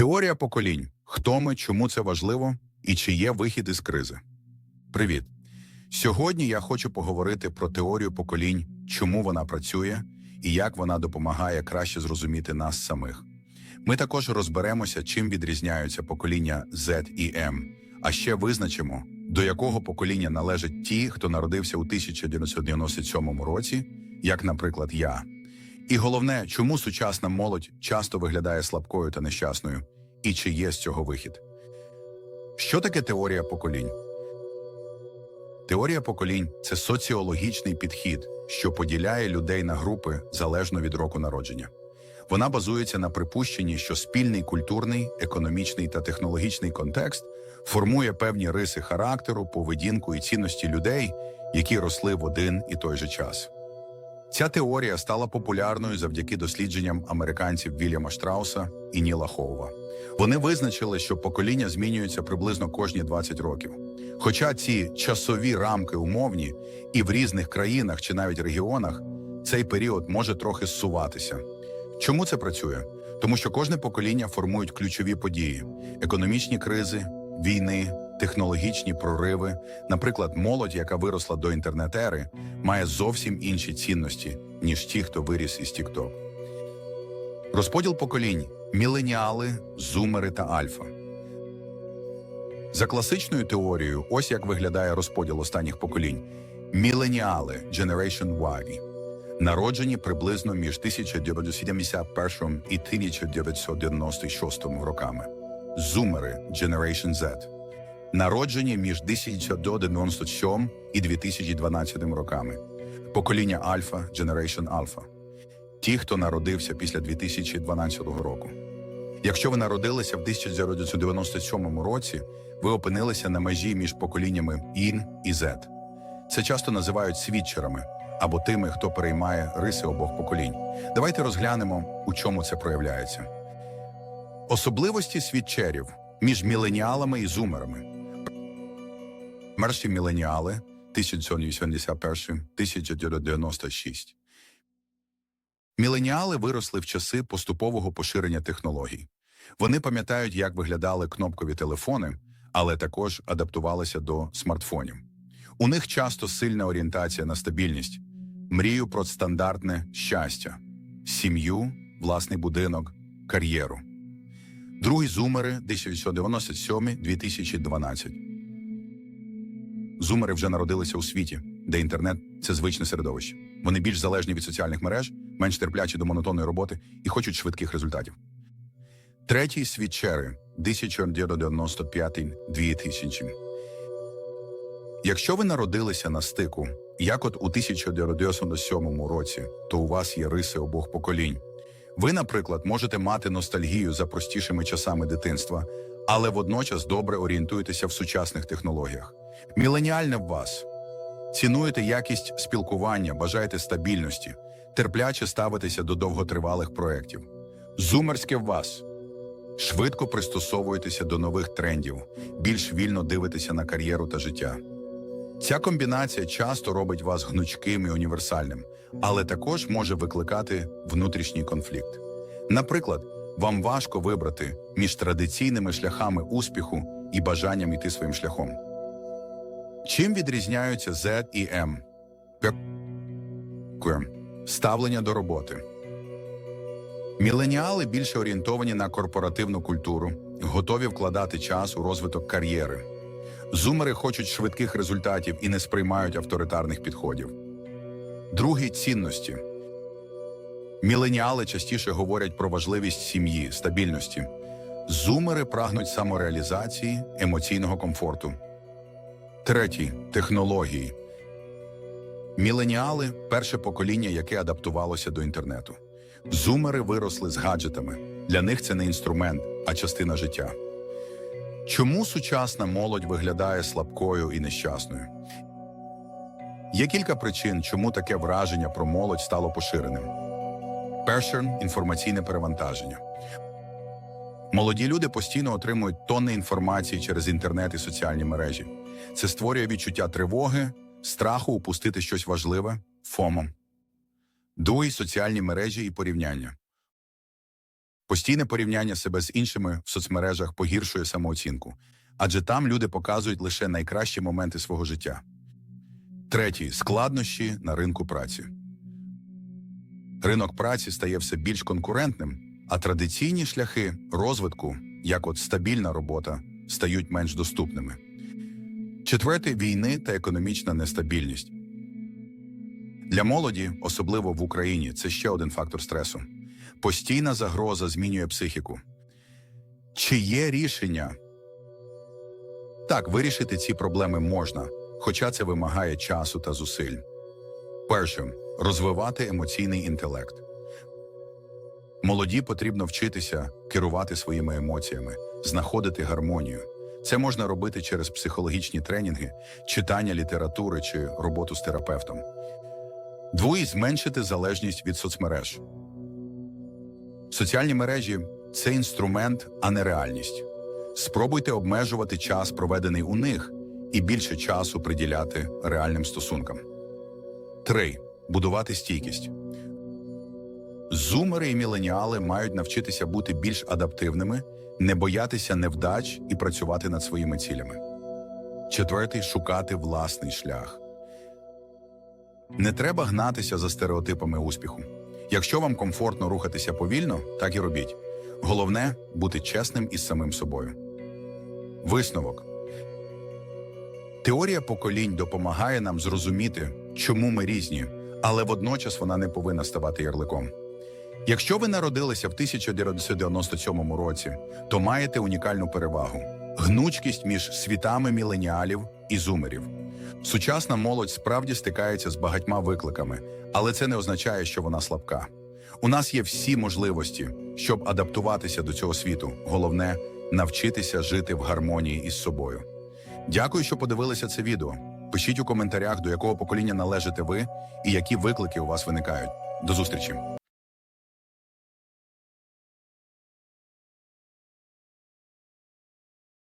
Теорія поколінь. Хто ми, чому це важливо і чи є вихід із кризи? Привіт. Сьогодні я хочу поговорити про теорію поколінь, чому вона працює і як вона допомагає краще зрозуміти нас самих. Ми також розберемося, чим відрізняються покоління Z і M, а ще визначимо, до якого покоління належать ті, хто народився у 1997 році, як, наприклад, я. І головне, чому сучасна молодь часто виглядає слабкою та нещасною, і чи є з цього вихід. Що таке теорія поколінь? Теорія поколінь це соціологічний підхід, що поділяє людей на групи залежно від року народження. Вона базується на припущенні, що спільний культурний, економічний та технологічний контекст формує певні риси характеру, поведінку і цінності людей, які росли в один і той же час. Ця теорія стала популярною завдяки дослідженням американців Вільяма Штрауса і Ніла Хоува. Вони визначили, що покоління змінюється приблизно кожні 20 років. Хоча ці часові рамки умовні, і в різних країнах чи навіть регіонах цей період може трохи зсуватися. Чому це працює? Тому що кожне покоління формують ключові події: економічні кризи, війни, технологічні прориви. Наприклад, молодь, яка виросла до інтернет-ери, має зовсім інші цінності, ніж ті, хто виріс із TikTok. Розподіл поколінь міленіали, зумери та альфа. За класичною теорією, ось як виглядає розподіл останніх поколінь. Міленіали Generation Y народжені приблизно між 1971 і 1996 роками. Зумери Generation Z народжені між 1997 і 2012 роками. Покоління Альфа Generation Alpha ті, хто народився після 2012 року. Якщо ви народилися в 1997 році, ви опинилися на межі між поколіннями Ін і Z. Це часто називають свідчерами або тими, хто переймає риси обох поколінь. Давайте розглянемо, у чому це проявляється. Особливості свідчерів між міленіалами і зумерами. Перші міленіали 1981-1996. Міленіали виросли в часи поступового поширення технологій. Вони пам'ятають, як виглядали кнопкові телефони, але також адаптувалися до смартфонів. У них часто сильна орієнтація на стабільність, мрію про стандартне щастя, сім'ю, власний будинок, кар'єру. Другі зумери 1997-2012. Зумери вже народилися у світі, де інтернет це звичне середовище. Вони більш залежні від соціальних мереж, менш терплячі до монотонної роботи і хочуть швидких результатів. Третій свідчери 1995-2000. Якщо ви народилися на стику, як от у 1997 році, то у вас є риси обох поколінь. Ви, наприклад, можете мати ностальгію за простішими часами дитинства, але водночас добре орієнтуєтеся в сучасних технологіях. Міленіальне в вас. Цінуєте якість спілкування, бажаєте стабільності, терпляче ставитеся до довготривалих проєктів. Зумерське в вас. Швидко пристосовуєтеся до нових трендів, більш вільно дивитеся на кар'єру та життя. Ця комбінація часто робить вас гнучким і універсальним, але також може викликати внутрішній конфлікт. Наприклад, вам важко вибрати між традиційними шляхами успіху і бажанням йти своїм шляхом. Чим відрізняються Z і M? Ставлення до роботи. Міленіали більше орієнтовані на корпоративну культуру, готові вкладати час у розвиток кар'єри. Зумери хочуть швидких результатів і не сприймають авторитарних підходів. Другі цінності. Міленіали частіше говорять про важливість сім'ї, стабільності. Зумери прагнуть самореалізації, емоційного комфорту. Третій технології. Міленіали перше покоління, яке адаптувалося до інтернету. Зумери виросли з гаджетами. Для них це не інструмент, а частина життя. Чому сучасна молодь виглядає слабкою і нещасною? Є кілька причин, чому таке враження про молодь стало поширеним. Перше інформаційне перевантаження. Молоді люди постійно отримують тонни інформації через інтернет і соціальні мережі. Це створює відчуття тривоги, страху упустити щось важливе, ФОМО. Другий соціальні мережі і порівняння. Постійне порівняння себе з іншими в соцмережах погіршує самооцінку, адже там люди показують лише найкращі моменти свого життя. Третій складнощі на ринку праці. Ринок праці стає все більш конкурентним, а традиційні шляхи розвитку, як от стабільна робота, стають менш доступними. Четверте війни та економічна нестабільність. Для молоді, особливо в Україні, це ще один фактор стресу. Постійна загроза змінює психіку. Чи є рішення? Так, вирішити ці проблеми можна, хоча це вимагає часу та зусиль. Перше розвивати емоційний інтелект. Молоді потрібно вчитися керувати своїми емоціями, знаходити гармонію. Це можна робити через психологічні тренінги, читання літератури чи роботу з терапевтом. Двоє зменшити залежність від соцмереж. Соціальні мережі це інструмент, а не реальність. Спробуйте обмежувати час, проведений у них, і більше часу приділяти реальним стосункам. 3. Будувати стійкість. Зумери і міленіали мають навчитися бути більш адаптивними, не боятися невдач і працювати над своїми цілями. Четвертий шукати власний шлях. Не треба гнатися за стереотипами успіху. Якщо вам комфортно рухатися повільно, так і робіть. Головне бути чесним із самим собою. Висновок. Теорія поколінь допомагає нам зрозуміти, чому ми різні, але водночас вона не повинна ставати ярликом. Якщо ви народилися в 1997 році, то маєте унікальну перевагу гнучкість між світами міленіалів і зумерів. Сучасна молодь справді стикається з багатьма викликами, але це не означає, що вона слабка. У нас є всі можливості, щоб адаптуватися до цього світу. Головне навчитися жити в гармонії із собою. Дякую, що подивилися це відео. Пишіть у коментарях, до якого покоління належите ви і які виклики у вас виникають. До зустрічі!